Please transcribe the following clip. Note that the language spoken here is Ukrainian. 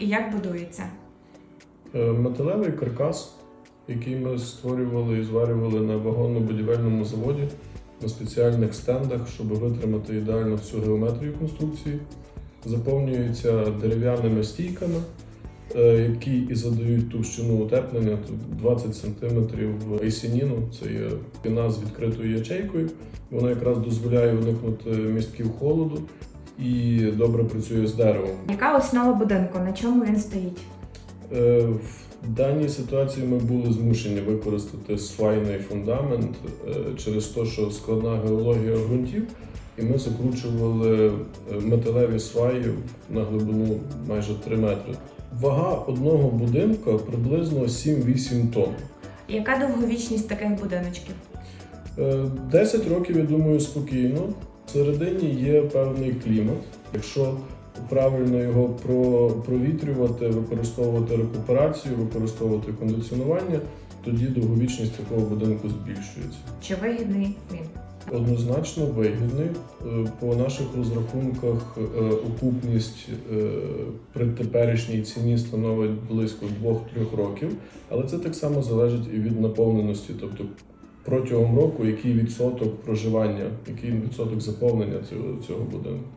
і як будується? Е, Металевий каркас, який ми створювали і зварювали на вагонно-будівельному заводі на спеціальних стендах, щоб витримати ідеально всю геометрію конструкції, заповнюється дерев'яними стійками, е, які і задають товщину утеплення тут 20 см айсініну. Це є піна з відкритою ячейкою. Вона якраз дозволяє уникнути містків холоду і добре працює з деревом. Яка основа будинку? На чому він стоїть? Е, В даній ситуації ми були змушені використати свайний фундамент е, через те, що складна геологія ґрунтів, і ми закручували е, металеві сваї на глибину майже 3 метри. Вага одного будинка приблизно 7-8 тонн. Яка довговічність таких будиночків? Е, 10 років, я думаю, спокійно. Всередині є певний клімат. Якщо правильно його про- провітрювати, використовувати рекуперацію, використовувати кондиціонування, тоді довговічність такого будинку збільшується. Чи вигідний він? Однозначно вигідний. Е, По наших розрахунках е, окупність е, при теперішній ціні становить близько 2-3 років, але це так само залежить і від наповненості, тобто протягом року який відсоток проживання, який відсоток заповнення цього, цього будинку.